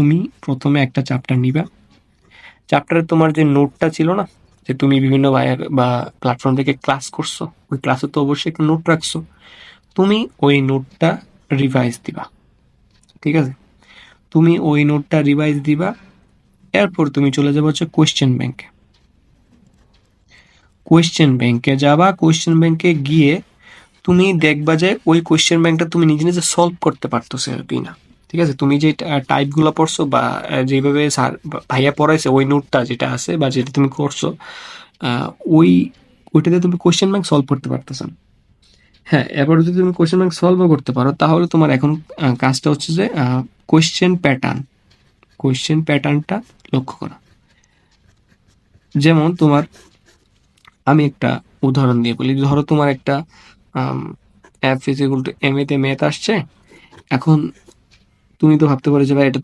তুমি প্রথমে একটা চ্যাপ্টার নিবা। চ্যাপ্টারে তোমার যে নোটটা ছিল না, যে তুমি বিভিন্ন বা প্ল্যাটফর্ম থেকে ক্লাস করছ, ওই ক্লাসে তো অবশ্যই একটা নোট রাখছো, তুমি ওই নোটটা রিভাইজ দিবা। ঠিক আছে? তুমি ওই নোটটা রিভাইজ দিবা, এরপর তুমি চলে যাবে হচ্ছে কোয়েশ্চেন ব্যাংকে কোয়েশ্চেন ব্যাংকে যাবা কোয়েশ্চেন ব্যাংকে গিয়ে তুমি দেখবা যে ওই কোয়েশ্চেন ব্যাংকটা তুমি নিজে নিজে সলভ করতে পারতেছো কি না ঠিক আছে? তুমি যে টাইপগুলো পড়ছো বা যেভাবে স্যার ভাইয়া পড়াইছে ওই নোটটা যেটা আছে বা যেটা তুমি করছ ওই, ওইটাতে তুমি কোয়েশ্চেন ব্যাংক সলভ করতে পারতেছো। হ্যাঁ এবার যদি তুমি কোয়েশ্চেন ব্যাংক সলভও করতে পারো, তাহলে তোমার এখন কাজটা হচ্ছে যে কোয়েশ্চেন প্যাটার্ন কোয়েশ্চেন প্যাটার্নটা লক্ষ্য করা। যেমন তোমার, আমি একটা উদাহরণ দিয়ে বলি। ধরো তোমার একটা এফ ইজ এম এতে ম্যাথ আসছে, এখন তুমি তো ভাবতে পারো যে ভাই এটা তো